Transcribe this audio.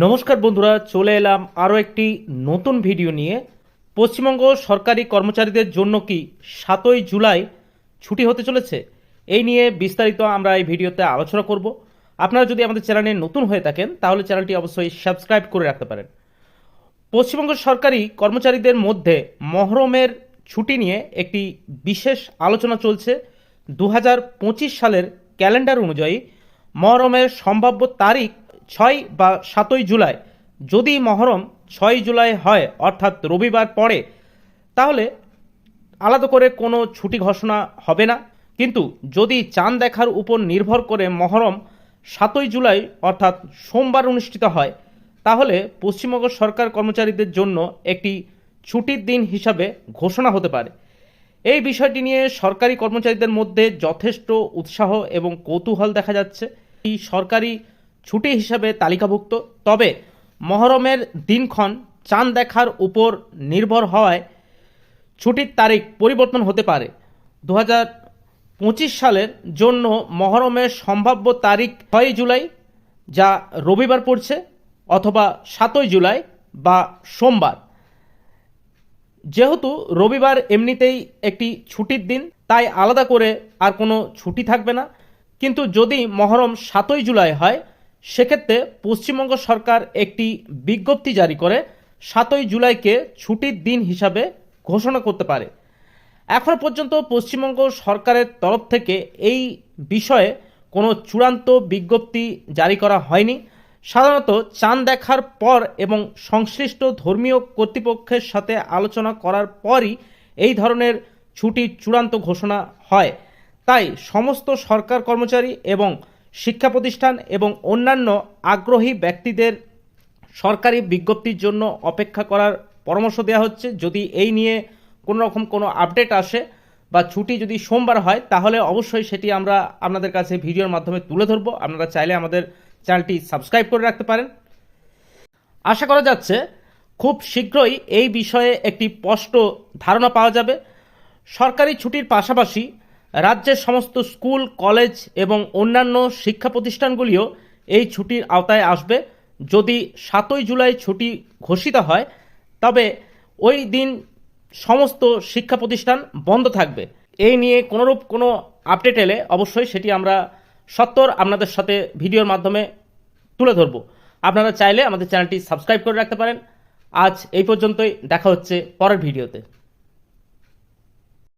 নমস্কার বন্ধুরা, চলে এলাম আরও একটি নতুন ভিডিও নিয়ে। পশ্চিমবঙ্গ সরকারি কর্মচারীদের জন্য কি সাতই জুলাই ছুটি হতে চলেছে? এই নিয়ে বিস্তারিত আমরা এই ভিডিওতে আলোচনা করব। আপনারা যদি আমাদের চ্যানেলে নতুন হয়ে থাকেন, তাহলে চ্যানেলটি অবশ্যই সাবস্ক্রাইব করে রাখতে পারেন। পশ্চিমবঙ্গ সরকারি কর্মচারীদের মধ্যে মহরমের ছুটি নিয়ে একটি বিশেষ আলোচনা চলছে। দু হাজার পঁচিশ সালের ক্যালেন্ডার অনুযায়ী মহরমের সম্ভাব্য তারিখ ছয় বা সাতই জুলাই। যদি মহরম ছয় জুলাই হয়, অর্থাৎ রবিবার পরে তাহলে আলাদা করে কোনো ছুটি ঘোষণা হবে না। কিন্তু যদি চাঁদ দেখার উপর নির্ভর করে মহরম সাতই জুলাই, অর্থাৎ সোমবার অনুষ্ঠিত হয়, তাহলে পশ্চিমবঙ্গ সরকার কর্মচারীদের জন্য একটি ছুটির দিন হিসাবে ঘোষণা হতে পারে। এই বিষয়টি নিয়ে সরকারি কর্মচারীদের মধ্যে যথেষ্ট উৎসাহ এবং কৌতূহল দেখা যাচ্ছে। এই সরকারি ছুটি হিসাবে তালিকাভুক্ত। তবে মহরমের দিনক্ষণ চাঁদ দেখার উপর নির্ভর হওয়ায় ছুটির তারিখ পরিবর্তন হতে পারে। দু পঁচিশ সালের জন্য মহরমের সম্ভাব্য তারিখ ছয় জুলাই, যা রবিবার পড়ছে, অথবা সাতই জুলাই বা সোমবার। যেহেতু রবিবার এমনিতেই একটি ছুটির দিন, তাই আলাদা করে আর কোনো ছুটি থাকবে না। কিন্তু যদি মহরম সাতই জুলাই হয় সেক্ষেত্রে পশ্চিমবঙ্গ সরকার একটি বিজ্ঞপ্তি জারি করে, সাতই জুলাইকে ছুটির দিন হিসাবে ঘোষণা করতে পারে। এখন পর্যন্ত পশ্চিমবঙ্গ সরকারের তরফ থেকে এই বিষয়ে কোনো চূড়ান্ত বিজ্ঞপ্তি জারি করা হয়নি। সাধারণত চাঁদ দেখার পর এবং সংশ্লিষ্ট ধর্মীয় কর্তৃপক্ষের সাথে আলোচনা করার পরই এই ধরনের ছুটির চূড়ান্ত ঘোষণা হয়। তাই সমস্ত সরকার কর্মচারী এবং শিক্ষা প্রতিষ্ঠান এবং অন্যান্য আগ্রহী ব্যক্তিদের সরকারি বিজ্ঞপ্তির জন্য অপেক্ষা করার পরামর্শ দেওয়া হচ্ছে। যদি এই নিয়ে কোনো রকম কোনো আপডেট আসে বা ছুটি যদি সোমবার হয়, তাহলে অবশ্যই সেটি আমরা আপনাদের কাছে ভিডিওর মাধ্যমে তুলে ধরবো। আপনারা চাইলে আমাদের চ্যানেলটি সাবস্ক্রাইব করে রাখতে পারেন। আশা করা যাচ্ছে, খুব শীঘ্রই এই বিষয়ে একটি স্পষ্ট ধারণা পাওয়া যাবে। সরকারি ছুটির পাশাপাশি রাজ্যের সমস্ত স্কুল, কলেজ এবং অন্যান্য শিক্ষা প্রতিষ্ঠানগুলিও এই ছুটির আওতায় আসবে। যদি সাতই জুলাই ছুটি ঘোষিত হয়, তবে ওই দিন সমস্ত শিক্ষা প্রতিষ্ঠান বন্ধ থাকবে। এই নিয়ে কোনোরূপ কোনো আপডেট এলে অবশ্যই সেটি আমরা সত্তর আপনাদের সাথে ভিডিওর মাধ্যমে তুলে ধরবো। আপনারা চাইলে আমাদের চ্যানেলটি সাবস্ক্রাইব করে রাখতে পারেন। আজ এই পর্যন্তই, দেখা হচ্ছে পরের ভিডিওতে।